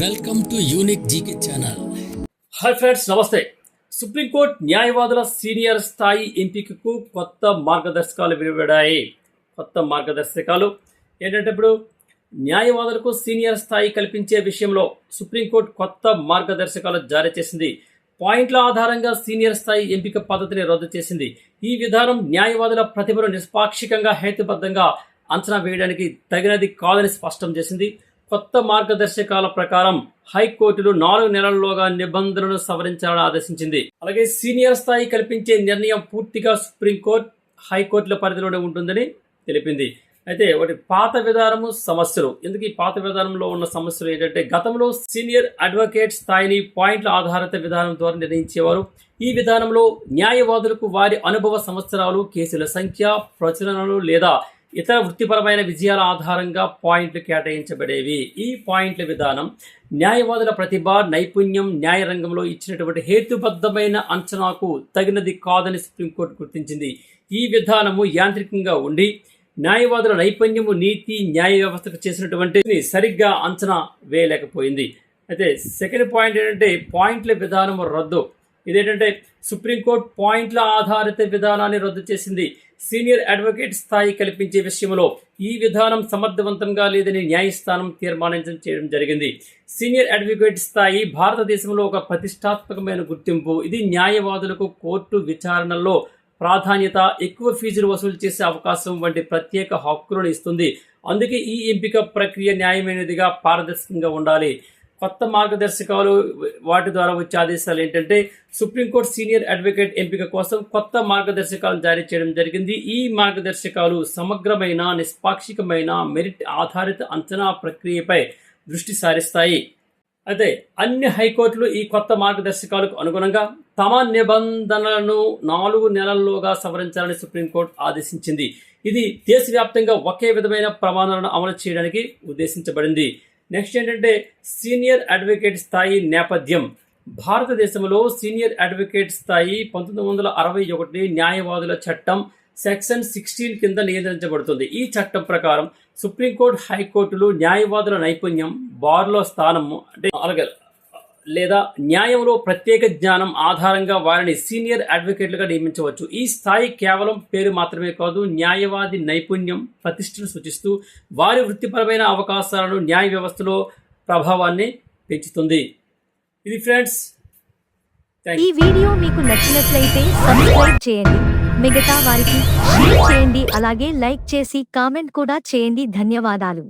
Welcome to unique GK channel hi friends నమస్తే. Supreme court న్యాయవాదుల senior స్థాయి ఎంపికకు కొత్త మార్గదర్శకాలు వెలువడాయి కొత్త మార్గదర్శకాలు ఏంటంటే ఇప్పుడు న్యాయవాదులకు సీనియర్ స్థాయి కల్పించే విషయంలో సుప్రీంకోర్టు కొత్త మార్గదర్శకాలు జారీ చేసింది. పాయింట్ల ఆధారంగా సీనియర్ స్థాయి ఎంపిక పద్ధతిని రద్దు చేసింది. ఈ విధానం న్యాయవాదుల ప్రతిభను నిష్పాక్షికంగా హేతుబద్ధంగా అంచనా వేయడానికి తగినది కాదని స్పష్టం చేసింది. కొత్త మార్గదర్శకాల ప్రకారం హైకోర్టులు నాలుగు నెలల్లోగా నిబంధనలను సవరించాలని ఆదేశించింది. అలాగే సీనియర్ స్థాయి కల్పించే నిర్ణయం పూర్తిగా సుప్రీంకోర్టు హైకోర్టుల పరిధిలోనే ఉంటుందని తెలిపింది. అయితే ఒకటి పాత విధానము సమస్యలు. ఎందుకు ఈ పాత విధానంలో ఉన్న సమస్యలు ఏంటంటే గతంలో సీనియర్ అడ్వకేట్ స్థాయిని పాయింట్ల ఆధారిత విధానం ద్వారా నిర్ణయించేవారు. ఈ విధానంలో న్యాయవాదులకు వారి అనుభవ సంవత్సరాలు కేసుల సంఖ్య ప్రచురణలు లేదా ఇతర వృత్తిపరమైన విజయాల ఆధారంగా పాయింట్లు కేటాయించబడేవి. ఈ పాయింట్ల విధానం న్యాయవాదుల ప్రతిభ నైపుణ్యం న్యాయ రంగంలో ఇచ్చినటువంటి హేతుబద్ధమైన అంచనాకు తగినది కాదని సుప్రీంకోర్టు గుర్తించింది. ఈ విధానము యాంత్రికంగా ఉండి న్యాయవాదుల నైపుణ్యము నీతి న్యాయ వ్యవస్థకు చేసినటువంటి సరిగ్గా అంచనా వేయలేకపోయింది. అయితే సెకండ్ పాయింట్ ఏంటంటే పాయింట్ల విధానము రద్దు. ఇదేంటంటే సుప్రీంకోర్టు పాయింట్ల ఆధారిత విధానాన్ని రద్దు చేసింది. సీనియర్ అడ్వకేట్ స్థాయి కల్పించే విషయంలో ఈ విధానం సమర్థవంతంగా లేదని న్యాయస్థానం తీర్మానించడం చేయడం జరిగింది. సీనియర్ అడ్వకేట్ స్థాయి భారతదేశంలో ఒక ప్రతిష్టాత్మకమైన గుర్తింపు. ఇది న్యాయవాదులకు కోర్టు విచారణల్లో ప్రాధాన్యత ఎక్కువ ఫీజులు వసూలు చేసే అవకాశం వంటి ప్రత్యేక హక్కులను ఇస్తుంది. అందుకే ఈ ఎంపిక ప్రక్రియ న్యాయమైనదిగా పారదర్శకంగా ఉండాలి. కొత్త మార్గదర్శకాలు వాటి ద్వారా వచ్చే ఆదేశాలు ఏంటంటే సుప్రీంకోర్టు సీనియర్ అడ్వకేట్ ఎంపిక కోసం కొత్త మార్గదర్శకాలను జారీ చేయడం జరిగింది. ఈ మార్గదర్శకాలు సమగ్రమైన నిష్పాక్షికమైన మెరిట్ ఆధారిత అంచనా ప్రక్రియపై దృష్టి సారిస్తాయి. అయితే అన్ని హైకోర్టులు ఈ కొత్త మార్గదర్శకాలకు అనుగుణంగా తమ నిబంధనలను నాలుగు నెలల్లోగా సవరించాలని సుప్రీంకోర్టు ఆదేశించింది. ఇది దేశవ్యాప్తంగా ఒకే విధమైన ప్రమాణాలను అమలు చేయడానికి ఉద్దేశించబడింది. నెక్స్ట్ ఏంటంటే సీనియర్ అడ్వకేట్ స్థాయి నేపథ్యం. భారతదేశంలో సీనియర్ అడ్వకేట్ స్థాయి పంతొమ్మిది వందల అరవై ఒకటి న్యాయవాదుల చట్టం సెక్షన్ సిక్స్టీన్ కింద నియంత్రించబడుతుంది. ఈ చట్టం ప్రకారం సుప్రీంకోర్టు హైకోర్టులు న్యాయవాదుల నైపుణ్యం బార్లో స్థానము అంటే అలాగే లేదా న్యాయంలో ప్రత్యేక జ్ఞానం ఆధారంగా వారిని సీనియర్ అడ్వకేట్లుగా నియమించవచ్చు. ఈ స్థాయి కేవలం పేరు మాత్రమే కాదు న్యాయవాది నైపుణ్యం ప్రతిష్టను సూచిస్తూ వారి వృత్తిపరమైన అవకాశాలను న్యాయ వ్యవస్థలో ప్రభావాన్ని పెంచుతుంది. ఇది ఫ్రెండ్స్ ఈ వీడియో మీకు నచ్చినట్లయితే సబ్స్క్రైబ్ చేయండి. మిగతా వారికి షేర్ చేయండి. అలాగే లైక్ చేసి కామెంట్ కూడా చేయండి. ధన్యవాదాలు.